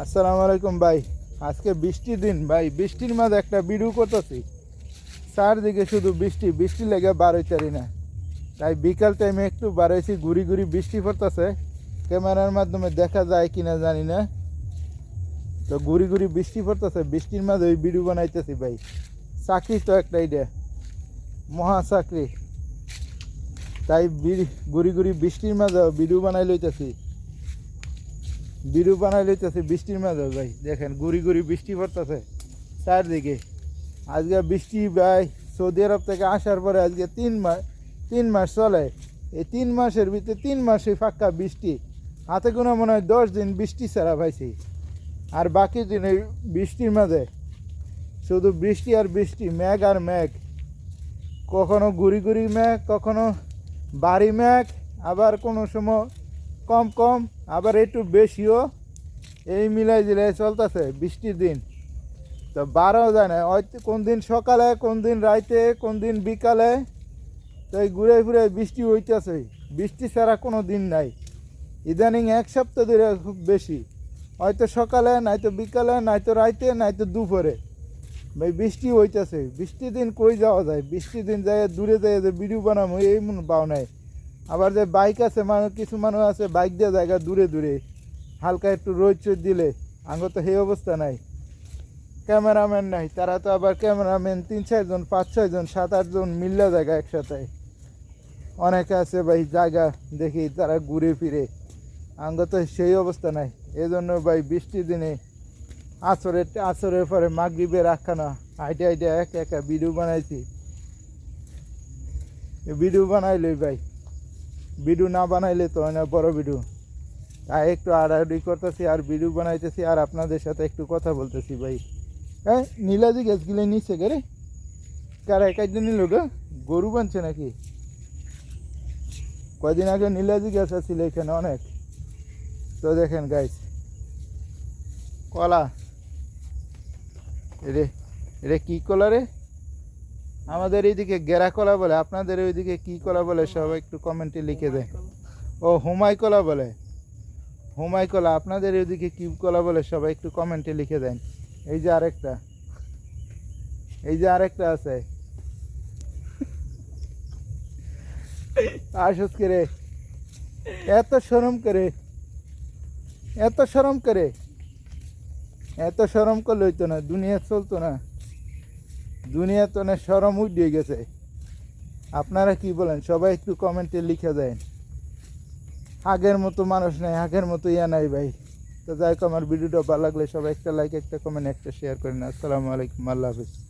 আসসালামু আলাইকুম ভাই। আজকে বৃষ্টির দিন ভাই। বৃষ্টির মাঝে একটা ভিডিও করতেছি। চারদিকে শুধু বৃষ্টি বৃষ্টি লেগে বার হইতারি না। তাই বিকাল টাইমে একটু বার হয়েছি ঘুরি ঘুরি বৃষ্টি পড়তেছে। ক্যামেরার মাধ্যমে দেখা যায় কি না জানি না। তো ঘুরি ঘুরি বৃষ্টি পড়তেছে, বৃষ্টির মাঝে ওই ভিডিও বানাইতেছি ভাই। চাকরি তো একটা এটা মহা চাকরি। তাই ঘুরি ঘুরি বৃষ্টির মাঝে ভিডিও বানাই লইতেছি। ভিডিও বানাই লইতেছে, বৃষ্টির মাঝে, ভাই, দেখেন, গুড়ি গুড়ি বৃষ্টি পড়তেছে চারদিকে। আজকে বৃষ্টি, ভাই, সৌদি আরব থেকে আসার পরে আজকে তিন মাস তিন মাস চলে। এই তিন মাসের ভিতরে তিন মাসে ফাঁকা বৃষ্টি। হাতে কোনো মনে হয় দশ দিন বৃষ্টি ছাড়া পাইছি। আর বাকি দিন বৃষ্টির মাঝে শুধু বৃষ্টি আর বৃষ্টি, মেঘ আর মেঘ। কখনো গুড়ি গুড়ি মেঘ, কখনো বাড়ি মেঘ, আবার কোনো সময় কম কম আবার একটু বেশিও। এই মিলাই দিলাই চলতেছে, বৃষ্টির দিন। তো বারো যায় না কোন দিন সকালে, কোন দিন রাইতে, কোন দিন বিকালে। তো এই ঘুরে ঘুরে বৃষ্টি হইতেছে। বৃষ্টি ছাড়া কোনো দিন নাই। ইদানিং এক সপ্তাহ ধরে খুব বেশি। হয়তো সকালে, নয়তো বিকালে, নয়তো রাইতে, নয়তো দুপুরে। ভাই বৃষ্টি হইতেছে। বৃষ্টির দিন কই যাওয়া যায়? বৃষ্টির দিন যায় দূরে যায় যে ভিডিও বানাবো, এই মন পাও নাই। আবার যে বাইক আছে মানুষ কিছু মানুষ আছে, বাইক দিয়ে জায়গা দূরে দূরে, হালকা একটু রোদ চোদ দিলে আঙ্গ তো সেই অবস্থা নাই। ক্যামেরাম্যান নাই, তারা তো আবার ক্যামেরাম্যান, তিন চারজন পাঁচ ছয়জন সাত আটজন মিললে জায়গা একসাথে। অনেকে আছে ভাই, জায়গা দেখি তারা ঘুরে ফিরে আঙ্গ তো সেই অবস্থা নাই। এই জন্য ভাই বৃষ্টির দিনে আসরের আসরের পরে মাগরিবের রাখানা আইডে আইডে এক, একা ভিডিও বানাইছি। ভিডিও বানাইলই ভাই ভিডিও না বানাইলে তো হয় না, বড় ভিডিও। তাই একটু আড়াআড়ি করতেছি, আর ভিডিও বানাইতেছি, আর আপনাদের সাথে একটু কথা বলতেছি ভাই। হ্যাঁ নীলাজি গ্যাসগুলো নিচ্ছে গে রে? কার একদিন নিল গো? গরু বানছে নাকি? কয়দিন আগে নীলাজি গ্যাস আসছিল এখানে অনেক। তো দেখেন গাইস কলা। রে রে কি কলা রে? আমাদের এইদিকে গেরা কলা বলে, আপনাদের ওইদিকে কি কলা বলে সবাই একটু কমেন্টে লিখে দেয় ও হুমাই কলা বলে। হুমাই কলা, আপনাদের ওইদিকে কি কলা বলে সবাই একটু কমেন্টে লিখে দেন। এই যে আরেকটা। এই যে আরেকটা আছে। আসস করে এত শরম করে। এত শরম করে। এত শরম করলে হইতো না, দুনিয়া চলতো না। দুনিয়া তো অনেক সরম উঠিয়ে গেছে। আপনারা কি বলেন? সবাই একটু কমেন্টে লিখে দেন। আগের মতো মানুষ নাই, আগের মতো ইয়া নাই ভাই। তো যাই হোক, আমার ভিডিওটা ভালো লাগলে সবাই একটা লাইক একটা কমেন্ট একটা শেয়ার করেন। আসসালামু আলাইকুম, আল্লাহ হাফিজ।